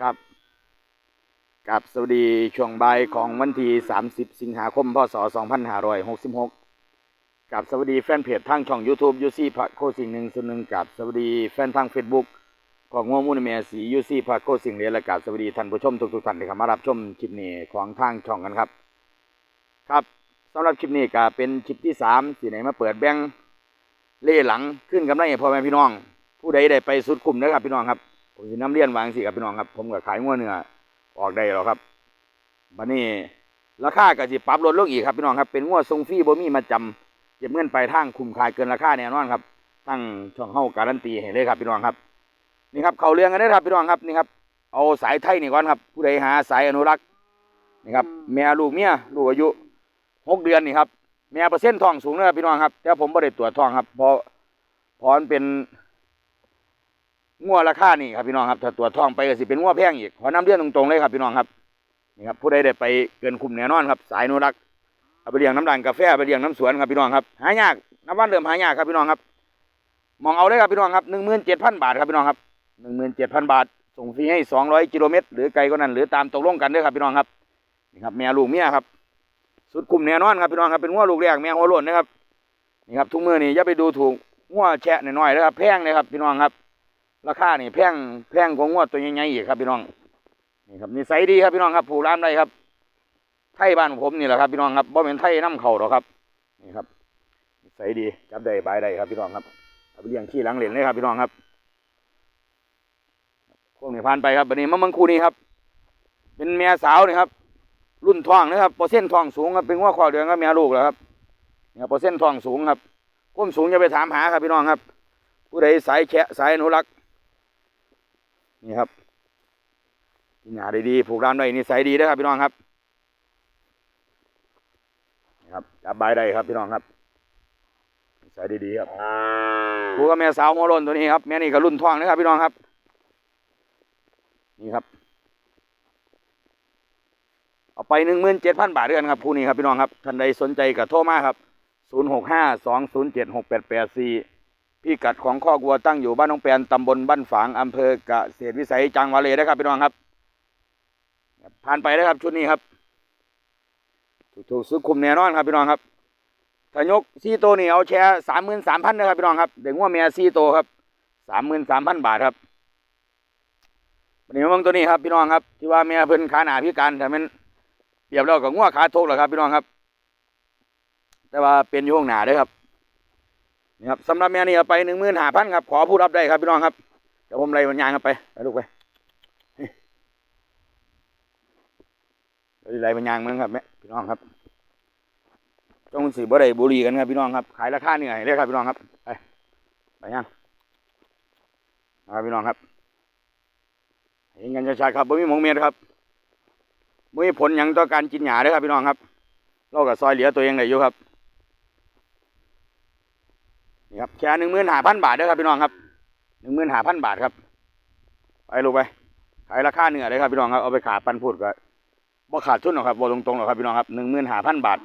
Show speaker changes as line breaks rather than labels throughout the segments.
ครับกับสวัสดีช่วงบ่ายของวันที่ 30 สิงหาคม พศ 2566 กับสวัสดีแฟนเพจทางช่อง YouTube ยูซี่พระโคสิ่งหนึ่งส่วนหนึ่งกับสวัสดีแฟนทาง Facebook ของงวมูลเมียสียูซี่พระโคสิ่งเรียและกับสวัสดีท่านผู้ชมทุกๆท่านที่เข้ามารับชมคลิปนี้ของทางช่องกันครับ ครับสำหรับคลิปนี้ก็เป็นคลิปที่สามสีไหนมาเปิดแบงเล่หลังขึ้นกำไรให้พ่อแม่พี่น้อง ผู้ใดได้ไปสุดคุ้มนะครับพี่น้องครับ ผมสิน้ำเลี้ยนวางสิครับพี่น้องครับ ผมก็ขายงัวเนื้อออกได้แล้วครับบัดนี้ราคาก็สิปรับลดลงอีกครับพี่น้องครับเป็นงัวทรงฟรีบ่มีมาจำเก็บเงินไปทางคุ้มค่าเกินราคาแน่นอนครับตั้งช่องเฮาการันตีให้เลยครับพี่น้องครับ นี่ครับเขาเรื่องกันได้ครับพี่น้องครับนี่ครับเอาสายไทยนี่ก่อนครับ ผู้ใดหาสายอนุรักษ์นี่ครับแม่ลูกเมียลูกอายุหกเดือนนี่ครับแม่เปอร์เซ็นต์ทองสูงนะครับพี่น้องครับแต่ผมไม่ได้ตรวจทองครับเพราะเพราะมันเป็น งัวราคานี่ครับพี่น้องครับถ้าตัวจทองไปก็สิเป็นงัวแพงอีกขอนำเรียนตรงๆเลยครับพี่น้องครับนี่ครับผู้ใดได้ไปเกินคุมแน่นอนครับ สายนุรักษ์เอาไปเลี้ยงน้ำด่างกาแฟไปเลี้ยงน้ำสวนครับพี่น้องครับหายากน้ำวันเริ่มหายากครับพี่น้องครับมองเอาเลยครับพี่น้องครับหนึ่งหมื่นเจ็ดพันบาทครับพี่น้องครับหนึ่งหมื่นเจ็ดพันบาท ส่งฟรีให้สองร้อยกิโลเมตรหรือไกลก็นั้นหรือตามตกลงกันด้อครับพี่น้องครับนี่ครับแม่ลูกเมียครับ สุดคุมแน่นอนครับพี่น้องครับเป็นงัวลูกแรกแม่หัวโล้นนะครับนี่ครับทุกมือนี่อย่าไปดูถูกงัวแชะหน่อยๆนะครับแพงเลยครับพี่น้องครับ ราคานี่แพงแพงกว่างวดตัวใหญ่ๆอีกครับพี่น้องนี่ครับนิสัยดีครับพี่น้องครับ ผูร้านได้ครับ ไทยบ้านผมนี่แหละครับพี่น้องครับบ่เป็นไทยน้ำเข่าหรอกครับ นี่ครับนิสัยดีจับได้บายได้ครับพี่น้องครับเอาไปเลี้ยงขี้หลังเหรนเลยครับพี่น้องครับพวกนี้ผ่านไปครับวันนี้มะมังคูนี่ครับ เป็นเมียสาวนี่ครับ รุ่นทองนะครับเปอร์เซ็นต์ทองสูงครับเป็นว่าข้อเดือนก็เมียลูกแล้วครับเนี่ยเปอร์เซ็นต์ทองสูงครับก้มสูงอย่าไปถามหาครับพี่น้องครับ ผู้ใดสายแฉะสายอนุรักษ์ นี่ครับกินหญ้าดีๆผูกร้านไว้นิสัยดีนะครับพี่น้องครับนี่ครับจับบได้ครับพี่น้องครับนิสัยดีๆครับผูกกับแม่สาวโมโลนตัวนี้ครับแม่นี่ก็รุ่นทองนะครับพี่น้องครับ นี่ครับเอาไปหนึ่งหมื่นเจ็ดพันบาทด้วยกันครับผู้นี้ครับพี่น้องครับท่านใดสนใจก็โทรมาครับศูนย์หกห้าสองศูนย์เจ็ดหกแปดแปดสี่ พิกัดของข้อกวัวตั้งอยู่บ้านน้องแปนตำบลบ้านฝางอำเภอกเกษตรวิสัยจังหวัดเลยนะครับพี่น้องครับ ผ่านไปนะครับชุดนี้ครับถูกซื้อคุมแน่นอนครับพี่น้องครับถ้ายกซีโตนี่เอาแชร์สามหมื่นสามพันนะครับพี่น้องครับเด็กว่าเมียซีโตครับสามหมื่นสามพันบาทครับวันนี้มาเบิ่งตัวนี้ครับพี่น้องครับ ที่ว่าเมียเพิ่นขาหนาพิการแต่มันเปรียบแล้วกับงัวขาทกแหละครับพี่น้องครับ แต่ว่าเป็นอยู่ข้างหนาเด้วยครับ นี่ครับสำหรับแม่นี่เอาไปหนึ่งหมื่นห้าพันครับ ขอผู้รับได้ครับพี่น้องครับ เดี๋ยวผมไล่มันยางครับไปไปลูกไปเดี๋ยวไล่มันยางมึงครับแม่พี่น้องครับจงสีบ่ได้บุรีกันครับพี่น้องครับ ขายราคาเหนื่อยเลยครับพี่น้องครับ ไปไปยังครับพี่น้องครับ เห็นกันชัดๆครับบ่มีหมองเมียครับบ่มีผลหยังต่อการกินหญ้าเลยครับพี่น้องครับเราก็ซอยเหลือตัวเองได้อยู่ครับ นี่ครับแค่หนึ่งหมื่นห้าพันบาทเด้อครับพี่น้องครับหนึ่งหมื่นห้าพันบาทครับไปลูกไปขายราคาเหนือเลยครับพี่น้องครับเอาไปขาปันพูดก็บ่ขาดทุนหรอกครับบ่ตรงๆหรอกครับพี่น้องครับหนึ่งหมื่นห้าพันบาท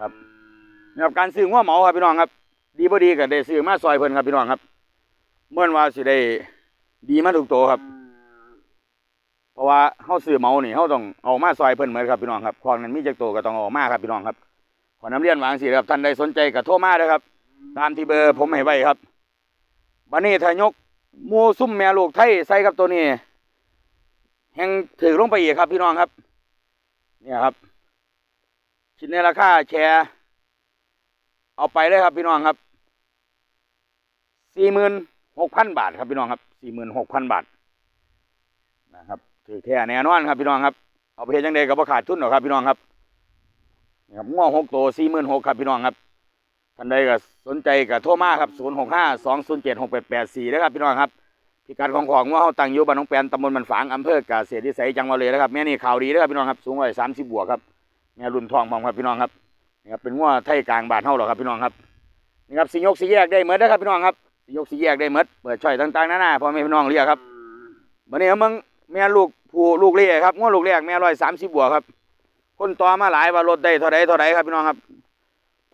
ครับนี่ครับการซื้อง้วเหมาครับพี่น้องครับ ดีบ่ดีก็ได้ซื้อมาซอยเพิ่นครับพี่น้องครับเมื่อว่าสิได้ดีมาถูกตัวครับ เพราะว่าเฮาซื้อเหมานี่เฮาต้องเอามาซอยเพิ่นเหมือนครับพี่น้องครับของนั้นมีจักตัวก็ต้องเอามาครับพี่น้องครับขอน้ำเลี้ยนวางสิครับท่านใดสนใจก็โทรมาเด้อครับ ตามที่เบอร์ผมให้ไว้ครับบันนี้ถ้ายกมูซุ่มแม่ลูกไทยใส่กับตัวนี้ แห่งถือลงไปอีกครับ พี่น้องครับ เนี่ยครับคิดในราคาแชร์ เอาไปเลยครับพี่น้องครับสี่หมื่นหกพันบาทครับพี่น้องครับสี่หมื่นหกพันบาทนะครับถือแค่แน่นอนครับพี่น้องครับเอาไปเฮ็ดจังใดก็บ่ขาดทุนหรอกครับพี่น้องครับนี่ครับง้อหกตัวสี่หมื่นหกครับพี่น้องครับ ท่านใดก็สนใจก็โทรมาครับ 0 6 5 2 0 7 6 8 8 4นะครับพี่น้องครับพิกัดของของว่าเขาตั้งอยู่บ้านหนองแปนตำบลบันฝางอำเภอกาเกษตรวิสัยจังหวัดเลยนะครับแม่นี่ข่าวดีนะครับพี่น้องครับสูงวัยสามสิบบวกครับแม่รุ่นทองบางครับพี่น้องครับนี่ครับเป็นว่าไทยกลางบาทเท่าหรอครับพี่น้องครับนี่ครับสียกสีแยกได้เหมือนนะครับพี่น้องครับสียกสีแยกได้เหมือนเปิดช่อยต่างๆหน้าๆพ่อแม่พี่น้องเรียกครับวันนี้มึงแม่ลูกผู้ลูกเลี้ยครับง้อลูกเลี้ยแม่ร้อยสามสิบบวกครับคนต่อมาหลายว่ารถได้เท่าใดเท่าใดครับพี่น้องครับ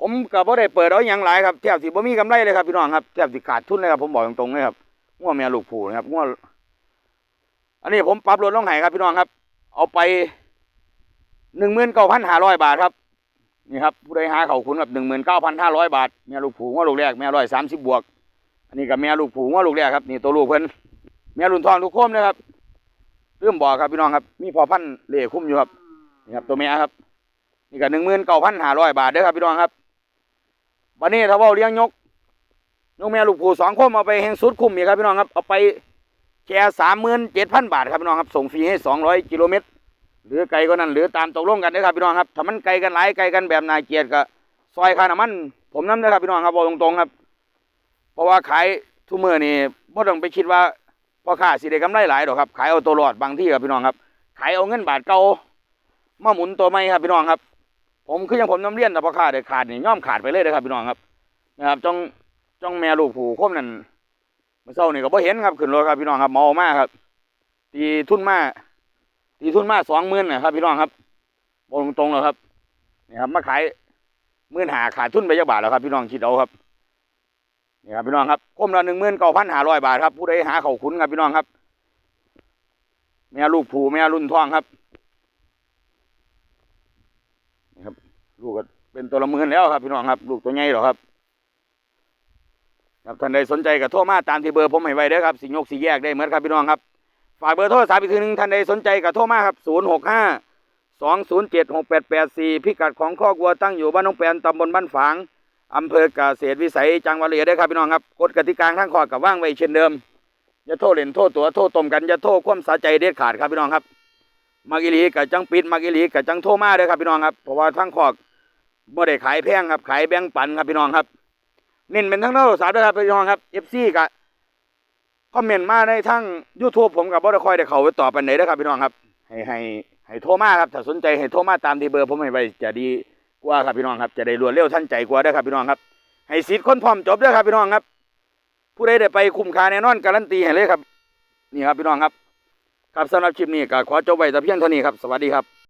ผมก็บ่ได้เปิดเอาอย่างหลายครับแทบสิบ่มีกำไรเลยครับพี่น้องครับแทบสิขาดทุนเลยครับผมบอกตรงๆเลยครับง้อแม่ลูกผูนะครับง้ออันนี้ผมปรับลดลงให้ครับพี่น้องครับ เอาไปหนึ่งหมื่นเก้าพันห้าร้อยบาทครับนี่ครับผู้ใดหาเขาคุณกับหนึ่งหมื่นเก้าพันห้าร้อยบาทแม่ลูกผูงว่าลูกแรกแม่ร้อยสามสิบบวก อันนี้กับแม่ลูกผูงว่าลูกแรกครับนี่ตัวลูกเพิ่นแม่รุ่นทองทุกโคมนะครับเริ่มบอกครับพี่น้องครับ มีพอพันเล่คุ้มอยู่ครับนี่ครับตัวแม่ครับนี่ก็หนึ่งหมื่นเก้าพันห้าร้อยบาทเด้อครับพี่น้องครับ วันนี้ถ้าว่าเลี้ยงยกยกแม่ลูกผู้สองคมเอาไปแห่งสุดคุ้มอีกครับพี่น้องครับเอาไปแค่สามหมื่นเจ็ดพันบาทครับพี่น้องครับส่งฟรีให้สองร้อยกิโลเมตรหรือไกลก็นั้นหรือตามตกลงกันนะครับพี่น้องครับถ้ามันไกลกันหลายไกลกันแบบนาเกียรติก็ซอยค่าน้ำมัน ผมน้ำนะครับพี่น้องครับบอกตรงๆครับ เพราะว่าขายทุกมือนี่บ่ต้องไปคิดว่าพ่อค้าสิได้กำไรหลายดอกครับ ขายเอาตัวรอดบางที่ครับพี่น้องครับ ขายเอาเงินบาทเก่ามาหมุนตัวใหม่ครับพี่น้องครับ ผมคืออย่างผมน้ำเลี้ยนแต่พอค้าเด็ดขาดนี่ย่อมขาดไปเลยนะครับพี่น้องครับนะครับจ้องจ้องแม่ลูกผูคมนั่นเมื่อเช้านี่ก็บ่เห็นครับขึ้นรถครับพี่น้องครับเมามากครับ ตีทุ่นมากตีทุ่นมาสองหมื่นนะครับ พี่น้องครับบอกตรงๆเลยครับนี่ครับมาขายหมื่นหาขาดทุนไปยักบาทแล้วครับ พี่น้องคิดเอาครับนี่ครับพี่น้องครับคมละหนึ่งหมื่นเก้าพันห้าร้อยบาทครับผู้ใดหาเขาขุนครับพี่น้องครับแม่ลูกผูแม่รุ่นทองครับนี่ครับ ลูกก็เป็นตัวละหมื่นแล้วครับพี่น้องครับ ลูกตัวใหญ่หรอครับครับท่านใดสนใจก็โทรมาตามที่เบอร์ผมให้ไว้เด้อครับสิยกสีแยกได้เหมือนครับพี่น้องครับฝากเบอร์โทรศัพท์อีกทีหนึงท่านใดสนใจก็โทรมาครับ0 6 5 2 0 7 6 8 8 4พิกัดของข้อกวัวตั้งอยู่บ้านน้องแปนตำบลบ้านฝางอำเภอกเกษตรวิสัยจังหวัดเลยได้ครับพี่น้องครับกฎกติกาทั้งข้อกับว่างไว้เช่นเดิมอย่าโทษเล่นโทษตัวโทษตมกันอย่าโทษความสาใจเด็ดขาดครับพี่น้องครับมักอิลีกับจังปิดมักอิลีกับจังโทรมาเด้อครับพี่น้องครับเพราะว่าทั้งข้อ บ่ได้ขายแพงครับ ขายแบ่งปันครับพี่น้องครับเน้นเป็นทั้งโทรศัพท์ด้วยครับพี่น้องครับ FC กับคอมเมนต์มาในทั้ง YouTube ผมกับบ่ได้คอยได้เข้าไปตอบปันไหนนะครับพี่น้องครับ ให้ให้ให้โทรมาครับถ้าสนใจให้โทรมาตามที่เบอร์ผมให้ไว้จะดีกว่าครับพี่น้องครับ จะได้รวดเร็วทันใจกว่าเด้ครับพี่น้องครับ ให้สิทธิ์คนพร้อมจบด้อครับพี่น้องครับ ผู้ใดได้ไปคุ้มค่าแน่นอนการันตีให้เลยครับ นี่ครับพี่น้องครับ ครับสำหรับคลิปนี้ก็ขอจบไว้แต่เพียงเท่านี้ครับ สวัสดีครับ